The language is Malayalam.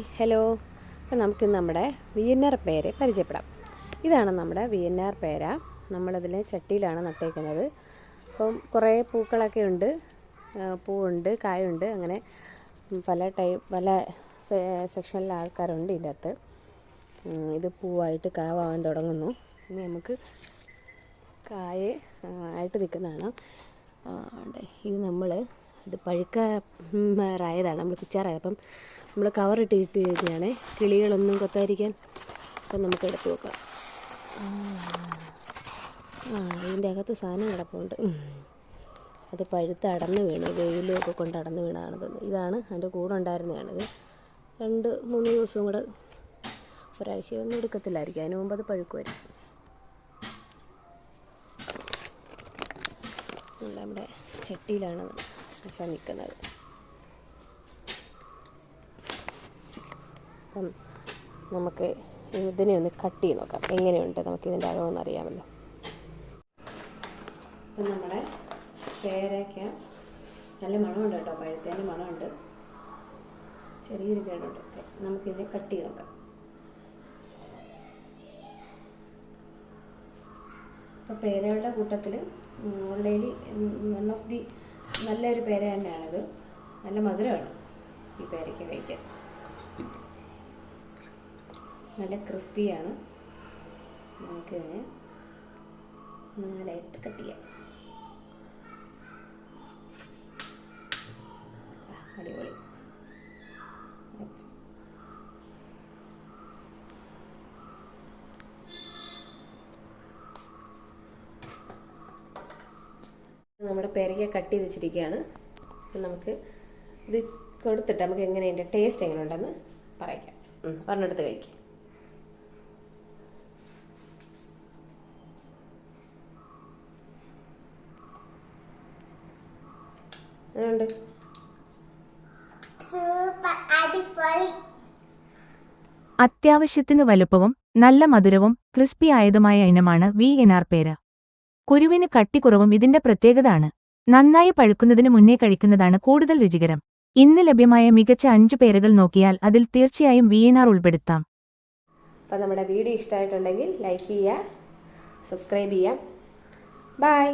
ഹലോ. അപ്പം നമുക്ക് നമ്മുടെ വി എൻ ആർ പേരെ പരിചയപ്പെടാം. ഇതാണ് നമ്മുടെ വി എൻ ആർ പേര. നമ്മളതിൽ ചട്ടിയിലാണ് നട്ടേക്കുന്നത്. അപ്പം കുറേ പൂക്കളൊക്കെ ഉണ്ട്. പൂവുണ്ട് കായുണ്ട് അങ്ങനെ പല ടൈപ്പ് പല സെക്ഷനിലെ ആൾക്കാരുണ്ട് ഇതിന്റെ അകത്ത് ഇത് പൂവായിട്ട് കാവാൻ തുടങ്ങുന്നു. ഇനി നമുക്ക് കായ ആയിട്ട് നിൽക്കുന്നതാണ്. ഇത് നമ്മൾ ഇത് പഴുക്ക റായതാണ്. നമ്മൾ കുച്ചാറായത്. അപ്പം നമ്മൾ കവറിട്ട് ഇട്ട് കഴിഞ്ഞാണ് കിളികളൊന്നും കൊത്താതിരിക്കാൻ. അപ്പം നമുക്ക് എടുത്ത് നോക്കാം. ആ, ഇതിന്റെ അകത്ത് സാധനം കിടപ്പുണ്ട്. അത് പഴുത്ത് അടന്ന് വീണ് വെയിലൊക്കെ കൊണ്ട് അടന്ന് വീണാണ് തോന്നുന്നത് ഇതാണ് അതിന്റെ കൂടെ ഉണ്ടായിരുന്നതാണിത്. രണ്ട് മൂന്ന് ദിവസം കൂടെ ഒരാഴ്ചയൊന്നും എടുക്കത്തില്ലായിരിക്കും. അതിന് മുമ്പ് അത് പഴുക്കുമായിരിക്കും. നമ്മുടെ ചട്ടിയിലാണ് പക്ഷേ നിൽക്കുന്നത്. അപ്പം നമുക്ക് ഇതിനെ ഒന്ന് കട്ട് ചെയ്ത് നോക്കാം. എങ്ങനെയുണ്ട്? നമുക്ക് ഇതിന്റെ അകമൊന്നും അറിയാമല്ലോ. അപ്പം നമ്മുടെ പേരയ്ക്ക നല്ല മണമുണ്ട് കേട്ടോ. പഴുത്തേന്റെ മണമുണ്ട്. ചെറിയൊരു കേടുണ്ട്. നമുക്കിതിനെ കട്ട് ചെയ്ത് നോക്കാം. അപ്പോൾ പേരകളുടെ കൂട്ടത്തിൽ ഓൺലൈനിൽ വൺ ഓഫ് ദി നല്ലൊരു പേര തന്നെയാണിത്. നല്ല മധുരമാണ് ഈ പേരയ്ക്ക് കഴിക്കാൻ. നല്ല ക്രിസ്പിയാണ്. നമുക്കിതിനെ നാലായിട്ട് കട്ട് ചെയ്യാം. നമ്മുടെ പെരയ്ക്ക കട്ട് ചെയ്ത് വെച്ചിരിക്കുകയാണ്. നമുക്ക് ഇത് കൊടുത്തിട്ട് നമുക്ക് എങ്ങനെ അതിന്റെ ടേസ്റ്റ് എങ്ങനെ ഉണ്ടെന്ന് പറയാം. പറഞ്ഞെടുത്ത് കഴിക്കാം. എങ്ങനെയുണ്ട്? അത്യാവശ്യത്തിന് വലുപ്പവും നല്ല മധുരവും ക്രിസ്പി ആയതുമായ ഇനമാണ് വി എൻ ആർ പേര. കുരുവിന് കട്ടിക്കുറവും ഇതിന്റെ പ്രത്യേകതയാണ്. നന്നായി പഴുക്കുന്നതിന് മുന്നേ കഴിക്കുന്നതാണ് കൂടുതൽ രുചികരം. ഇന്ന് ലഭ്യമായ മികച്ച അഞ്ചു പേരുകൾ നോക്കിയാൽ അതിൽ തീർച്ചയായും വി എൻ ആർ ഉൾപ്പെടുത്താം. അപ്പോൾ നമ്മുടെ വീഡിയോ ഇഷ്ടമായിട്ടുണ്ടെങ്കിൽ ലൈക്ക് ചെയ്യുക സബ്സ്ക്രൈബ് ചെയ്യാം ബൈ.